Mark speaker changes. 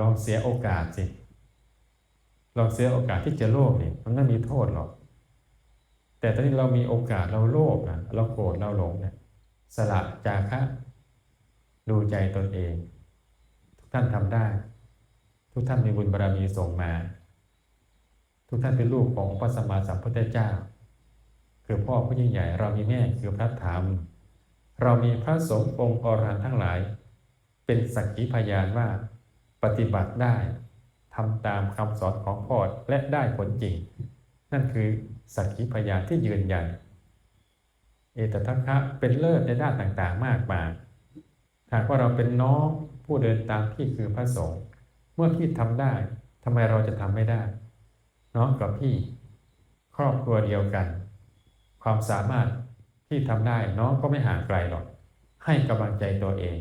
Speaker 1: ลองเสียโอกาสสิลองเสียโอกาสที่จะโลภนี่มันไม่มีโทษหรอก แต่ตอนนี้เรามีโอกาสเราโลภนะเราโกรธเราหลงเนี่ยสละจาคะดูใจตนเอง ทุกท่านทำได้ ทุกท่านมีบุญบารมีส่งมา ทุกท่านเป็นลูกของพระสัมมาสัมพุทธเจ้า คือพ่อผู้ยิ่งใหญ่เรามีแม่คือพระธรรม เรามีพระสงฆ์องค์อรหันต์ทั้งหลาย เป็นสักขีพยานว่า ปฏิบัติได้ทำตามคำสอนของพ่อและได้ผลจริง นั่นคือสักขีพยานที่ยืนยัน เอตทัคคะเป็นเลิศในด้านต่างๆมากมายหากว่าเราเป็นน้องผู้เดินตามพี่คือพระสงฆ์เมื่อพี่ทำได้ทำไมเราจะทำไม่ได้ น้องกับพี่ ครอบครัวเดียวกัน ความสามารถที่ทำได้น้องก็ไม่ห่างไกลหรอก ให้กำลังใจตัวเอง